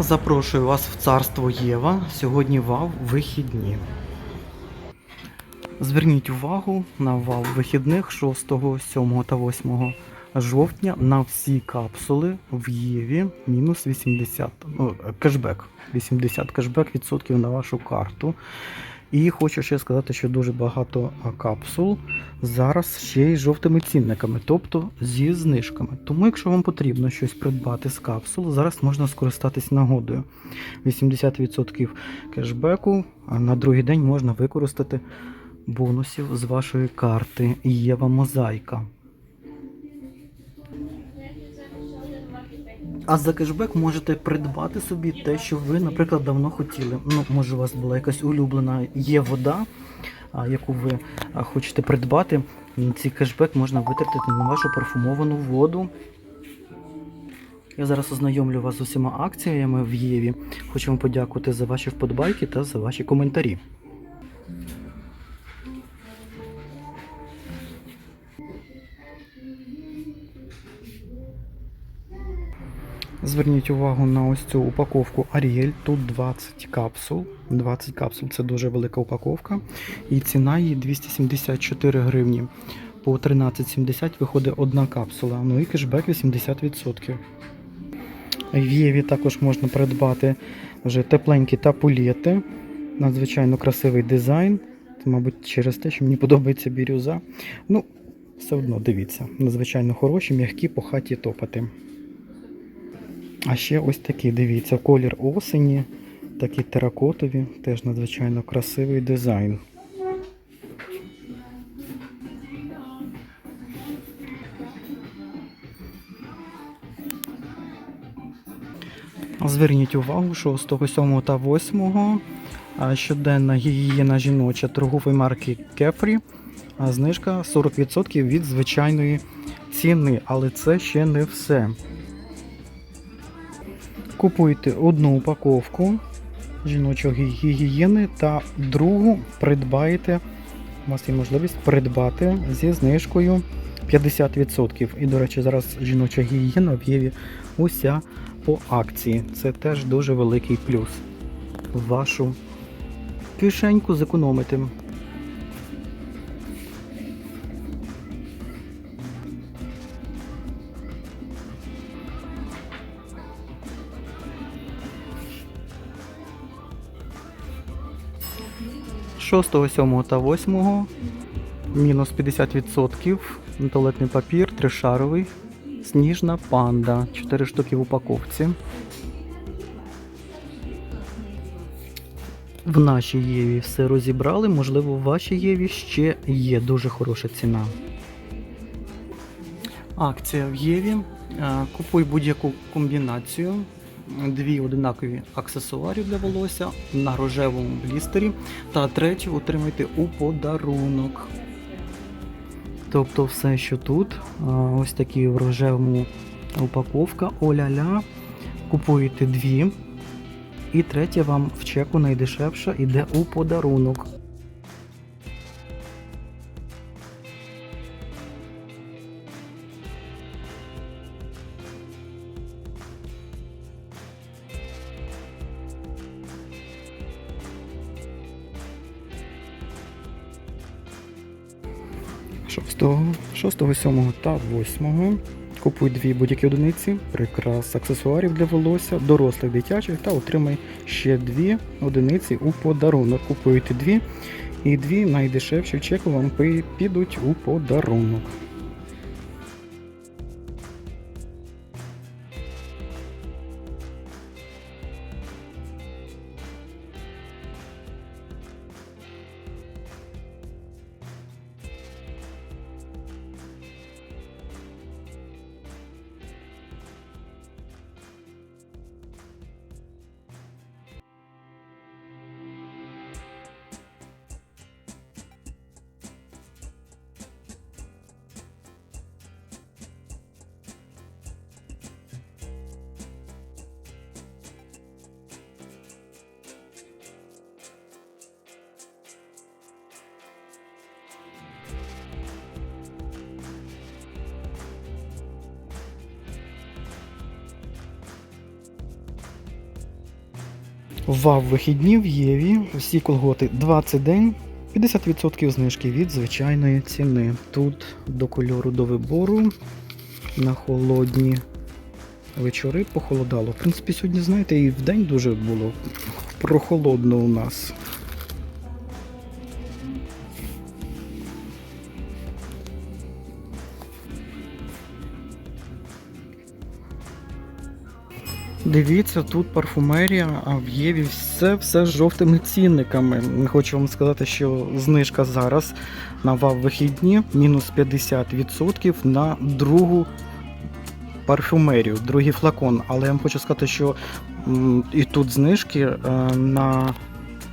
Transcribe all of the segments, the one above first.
Запрошую вас в царство Єва. Сьогодні вав вихідні. Зверніть увагу на вал вихідних 6, 7 та 8 жовтня на всі капсули в Єві мінус 80 ну, кешбек. 80 кешбек відсотків на вашу карту. І хочу ще сказати, що дуже багато капсул зараз ще й з жовтими цінниками, тобто зі знижками. Тому, якщо вам потрібно щось придбати з капсул, зараз можна скористатись нагодою. 80% кешбеку, а на другий день можна використати бонусів з вашої карти Єва Мозаїка. А за кешбек можете придбати собі те, що ви, наприклад, давно хотіли. Ну, може, у вас була якась улюблена є вода, яку ви хочете придбати. Цей кешбек можна витратити на вашу парфумовану воду. Я зараз ознайомлю вас з усіма акціями в Єві. Хочу вам подякувати за ваші вподобайки та за ваші коментарі. Зверніть увагу на ось цю упаковку Ariel. Тут 20 капсул. 20 капсул це дуже велика упаковка. І ціна її 274 гривні. По 13,70 виходить одна капсула. Ну і кешбек 80%. В Єві також можна придбати вже тепленькі тапулети. Надзвичайно красивий дизайн. Це, мабуть, через те, що мені подобається бірюза. Ну, все одно дивіться. Надзвичайно хороші, м'які по хаті топати. А ще ось такі, дивіться, колір осені, такі теракотові, теж надзвичайно красивий дизайн. Зверніть увагу, 6, 7 та 8 щоденна гігієна жіноча торгової марки Кефрі. а Знижка 40% від звичайної ціни, але це ще не все. Купуйте одну упаковку жіночої гігієни та другу придбаєте. У вас є можливість придбати зі знижкою 50%. І, до речі, зараз жіноча гігієна в Єві уся по акції. Це теж дуже великий плюс. Вашу кишеньку зекономити. Шостого, 7 та 8 мінус 50% туалетний папір, тришаровий, сніжна панда, 4 штуки в упаковці. В нашій Єві все розібрали, можливо, в вашій Єві ще є дуже хороша ціна. Акція в Єві. Е, Купуй будь-яку комбінацію. Дві одинакові аксесуари для волосся на рожевому блістері, та третю отримайте у подарунок. Тобто все, що тут, ось такі в рожевому упаковка, оля-ля. Купуєте дві, і третя вам в чеку найдешевша йде у подарунок. 6, 7 та 8 Купуй дві будь-які одиниці, прикрас аксесуарів для волосся, дорослих дитячих та отримай ще дві одиниці у подарунок. Купуйте дві, і дві найдешевші чеку вам підуть у подарунок. Вав вихідні в Єві. Всі колготи 20 день. 50% знижки від звичайної ціни. Тут до кольору до вибору на холодні вечори похолодало. В принципі, сьогодні, знаєте, і в день дуже було прохолодно у нас. Дивіться, тут парфумерія, а в Єві все, все з жовтими цінниками. Хочу вам сказати, що знижка зараз на ВАВ вихідні мінус 50% на другу парфюмерію, другий флакон. Але я вам хочу сказати, що і тут знижки е, на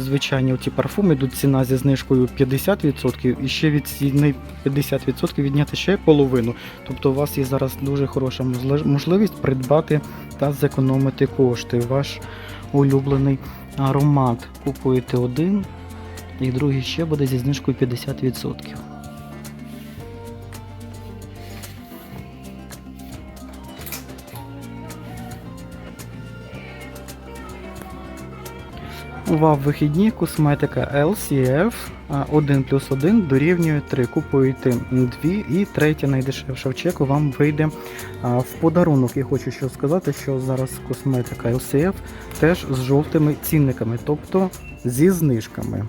звичайні ці парфуми, йдуть ціна зі знижкою 50%, і ще від ціни 50% відняти ще половину. Тобто у вас є зараз дуже хороша можливість придбати та зекономити кошти. Ваш улюблений аромат. Купуєте один, і другий ще буде зі знижкою 50%. Вав вихідні косметика LCF а, 1 плюс 1 дорівнює 3. Купуєте 2 і третя найдешевша в чеку вам вийде в подарунок. Я хочу що сказати, що зараз косметика LCF теж з жовтими цінниками, тобто зі знижками.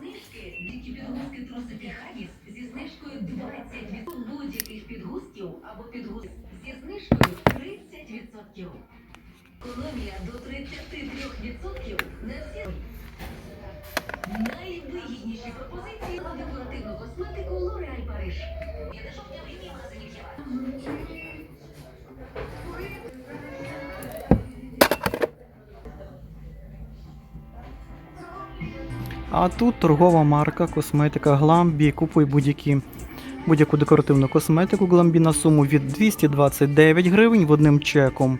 Знижки дикі підгузки труси Піхавіс зі знижкою 20% будь-яких підгузків або підгузок зі знижкою 30%. Економія до 33% на всі. Найвигідніші пропозиції на декоративну косметику L'Oréal Париж. Я в лінії магазинів Єва. А тут торгова марка косметика Glambi. Купуй будь-які будь-яку декоративну косметику Glambi на суму від 229 гривень в одним чеком.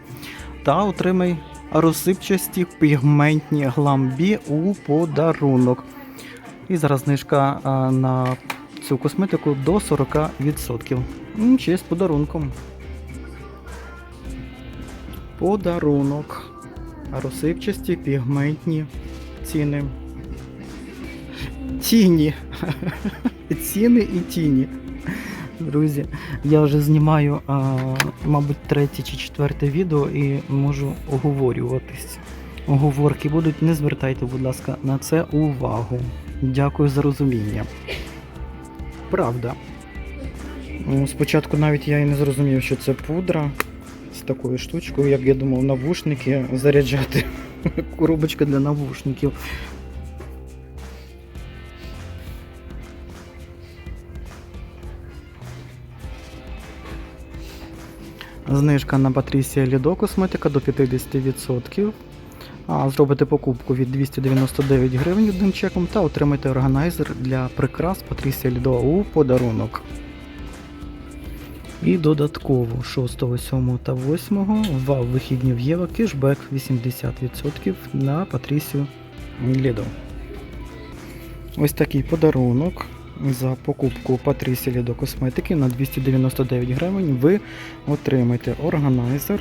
Та отримай розсипчасті пігментні Glambi у подарунок. І зараз знижка на цю косметику до 40%. М, Ще з подарунком. Подарунок. Розсипчасті пігментні ціни. Тіні. Ціни і тіні. Друзі, я вже знімаю, мабуть, третє чи четверте відео і можу оговорюватись. Оговорки будуть, не звертайте, будь ласка, на це увагу. Дякую за розуміння. Правда. Ну, Спочатку навіть я і не зрозумів, що це пудра з такою штучкою, як я думав, навушники заряджати. Коробочка для навушників. Знижка на Patricia Lido косметика до 50%. А, зробите покупку від 299 гривень одним чеком та отримайте органайзер для прикрас Patricia Lido у подарунок. І додатково 6, 7 та 8 в вихідні в Єва кешбек 80% на Patricia Lido. Ось такий подарунок за покупку Patricia Lido косметики на 299 гривень ви отримаєте органайзер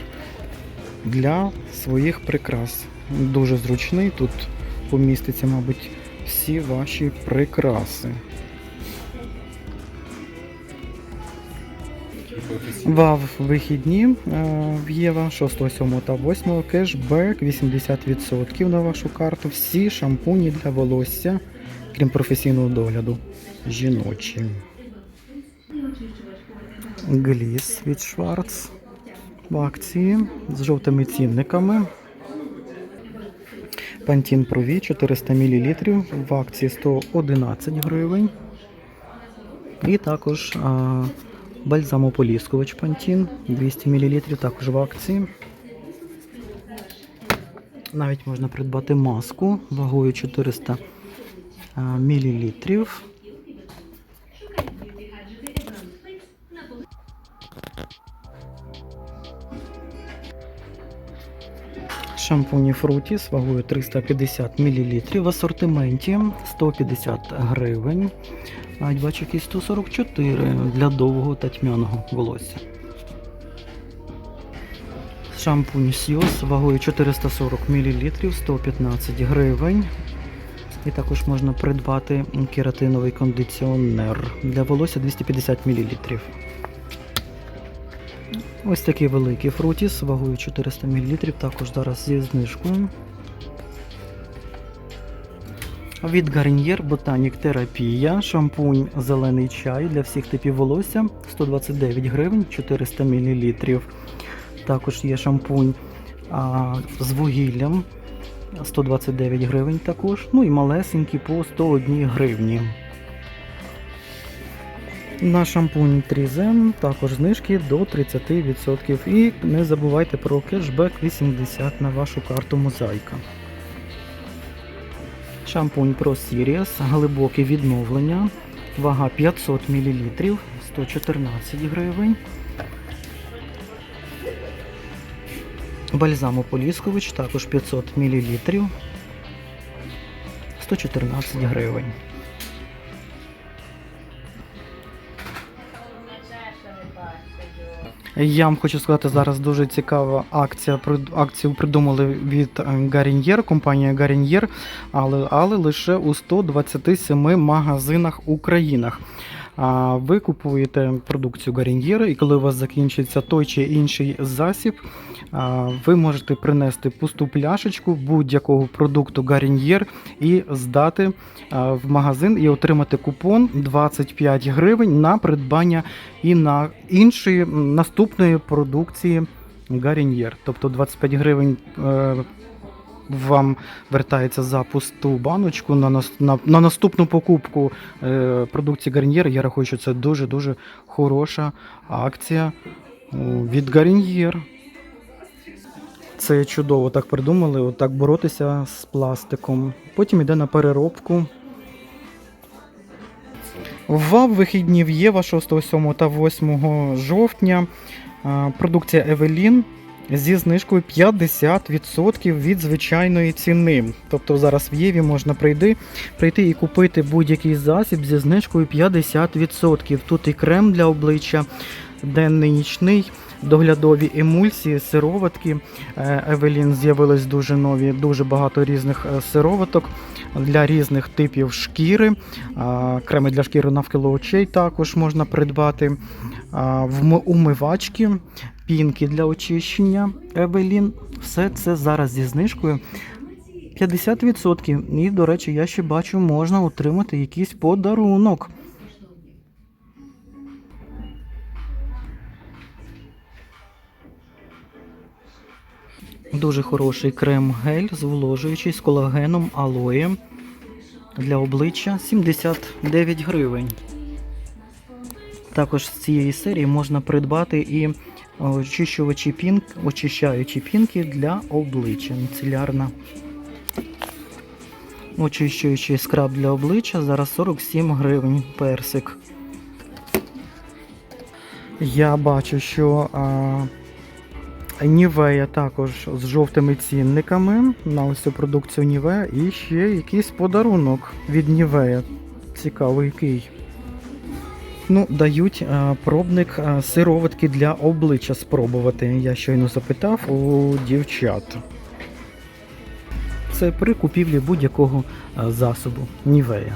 для своїх прикрас. Дуже зручний, тут поміститься, мабуть, всі ваші прикраси. Вав вихідні е, в Єва 6, 7 та 8 кешбек 80% на вашу карту. Всі шампуні для волосся, крім професійного догляду. Жіночі. Гліс від Шварц в акції з жовтими цінниками. Пантін Прові 400 мл в акції 111 гривень. І також а, бальзамополіскувач Пантін 200 мл також в акції. Навіть можна придбати маску вагою 400 мл. Шампуні Фрутіс вагою 350 мл в асортименті 150 гривень. А бачу, якісь 144 для довгого та тьмяного волосся. Шампунь Сіос вагою 440 мл, 115 гривень. І також можна придбати кератиновий кондиціонер для волосся 250 мл. Ось такий великий фрутіс вагою 400 мл, також зараз зі знижкою. Від Garnier Botanic Терапія, шампунь зелений чай для всіх типів волосся 129 гривень 400 мл. Також є шампунь а, з вугіллям 129 гривень також. Ну і малесенький по 101 гривні. На шампунь Трізен також знижки до 30%. І не забувайте про кешбек 80 на вашу карту Мозаїка. Шампунь Pro Series, глибоке відновлення, вага 500 мл, 114 гривень. Бальзам Ополіскович також 500 мл, 114 гривень. Я вам хочу сказати, зараз дуже цікава акція. Акцію придумали від е, Garnier, компанія Garnier, але, але лише у 127 магазинах у країнах. А ви купуєте продукцію Garnier, і коли у вас закінчиться той чи інший засіб, ви можете принести пусту пляшечку будь-якого продукту Garnier і здати в магазин і отримати купон 25 гривень на придбання і на іншої наступної продукції Garnier. Тобто 25 гривень е, вам вертається за пусту баночку на, на, на наступну покупку е, продукції Garnier. Я рахую, що це дуже-дуже хороша акція від Garnier. Це чудово так придумали, отак боротися з пластиком. Потім йде на переробку. В вихідні в Єва 6, 7 та 8 жовтня продукція Евелін зі знижкою 50% від звичайної ціни. Тобто зараз в Єві можна прийти, прийти і купити будь-який засіб зі знижкою 50%. Тут і крем для обличчя, денний нічний, доглядові емульсії, сироватки. Е, Евелін з'явилось дуже нові, дуже багато різних е, сироваток для різних типів шкіри. А, Креми для шкіри навколо очей також можна придбати. Умивачки, пінки для очищення Евелін. Все це зараз зі знижкою 50%. І, до речі, я ще бачу, можна отримати якийсь подарунок. Дуже хороший крем-гель зволожуючий з колагеном алоє для обличчя 79 гривень. Також з цієї серії можна придбати і очищувачі пінк, очищаючі пінки для обличчя. Міцелярна. Очищуючий скраб для обличчя зараз 47 гривень персик. Я бачу, що а, Нівея також з жовтими цінниками на ось цю продукцію Нівея і ще якийсь подарунок від Нівея. Цікавий який. Ну, дають а, пробник а, сироватки для обличчя спробувати. Я щойно запитав у дівчат. Це при купівлі будь-якого а, засобу Нівея.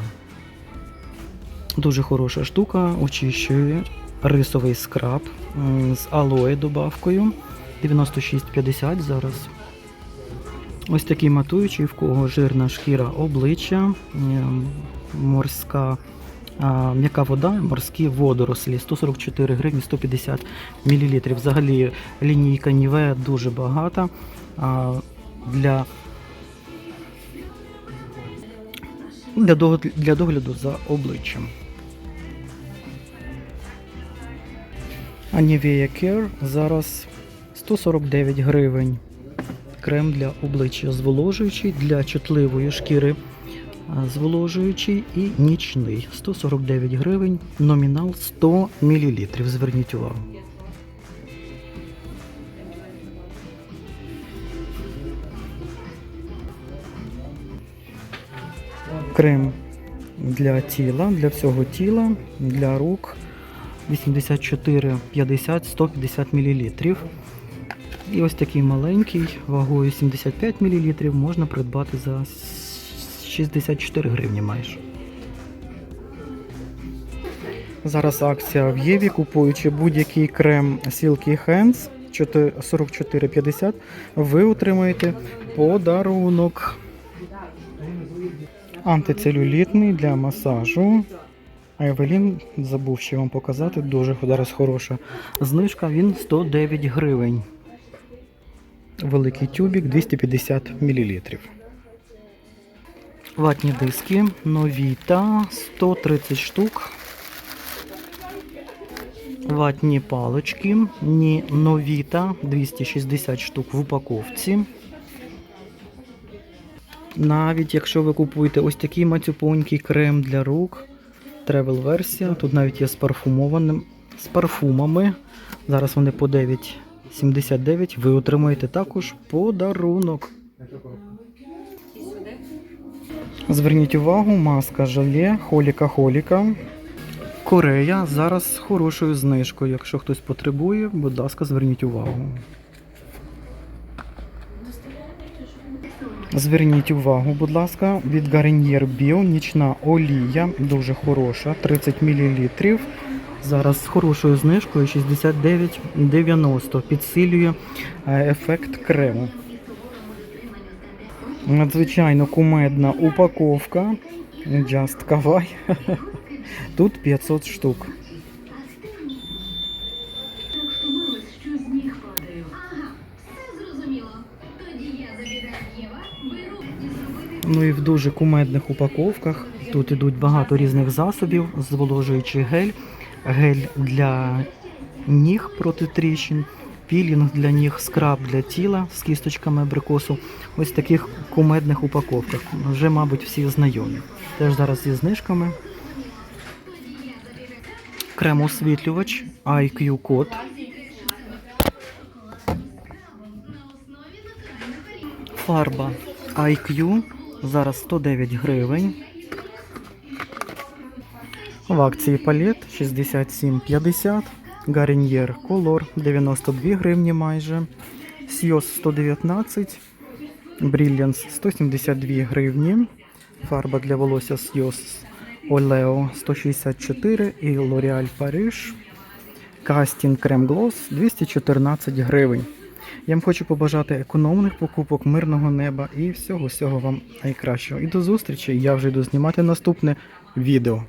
Дуже хороша штука, очищує рисовий скраб з алоє добавкою. 96,50 зараз. Ось такий матуючий, в кого жирна шкіра обличчя, морська м'яка вода, морські водорослі 144 гривні 150 мл. Взагалі лінійка Нівея дуже багата. Для, для, догляду за обличчям. А Nivea Care зараз 149 гривень. Крем для обличчя зволожуючий, для чутливої шкіри зволожуючий і нічний. 149 гривень, номінал 100 мл. Зверніть увагу. Крем для тіла, для всього тіла, для рук 84,50 150 мл. І ось такий маленький, вагою 75 мл, можна придбати за 64 гривні майже. Зараз акція в Єві, купуючи будь-який крем Silky Hands 44,50, ви отримаєте подарунок. Антицелюлітний для масажу. А Евелін забув ще вам показати, дуже зараз хороша знижка. Він 109 гривень. Великий тюбік 250 мл. Ватні диски новіта 130 штук. Ватні палички ні новіта 260 штук в упаковці. Навіть якщо ви купуєте ось такий мацюпонький крем для рук, тревел версія, тут навіть є з парфумованим, з парфумами. Зараз вони по 9,79. Ви отримаєте також подарунок. Зверніть увагу, маска желе, холіка холіка. Корея зараз з хорошою знижкою. Якщо хтось потребує, будь ласка, зверніть увагу. Зверніть увагу, будь ласка, від Garnier Bio нічна олія, дуже хороша, 30 мл. Зараз з хорошою знижкою 69,90 підсилює е, ефект крему. Надзвичайно кумедна упаковка. Just Kawaii. Тут 500 штук. Ну і в дуже кумедних упаковках. Тут ідуть багато різних засобів, зволожуючий гель, гель для ніг проти тріщин, пілінг для ніг, скраб для тіла з кісточками абрикосу. Ось в таких кумедних упаковках. Вже, мабуть, всі знайомі. Теж зараз зі знижками. Крем-освітлювач IQ код. Фарба IQ зараз 109 гривень. В акції палет 67,50. Garnier Color 92 гривні майже. Сйоз 119. Brilliance 172 гривні. Фарба для волосся Сйоз Олео 164 і L'Oreal Paris. Кастінг Крем Глос 214 гривень. Я вам хочу побажати економних покупок, мирного неба і всього всього вам найкращого. І до зустрічі. Я вже йду знімати наступне відео.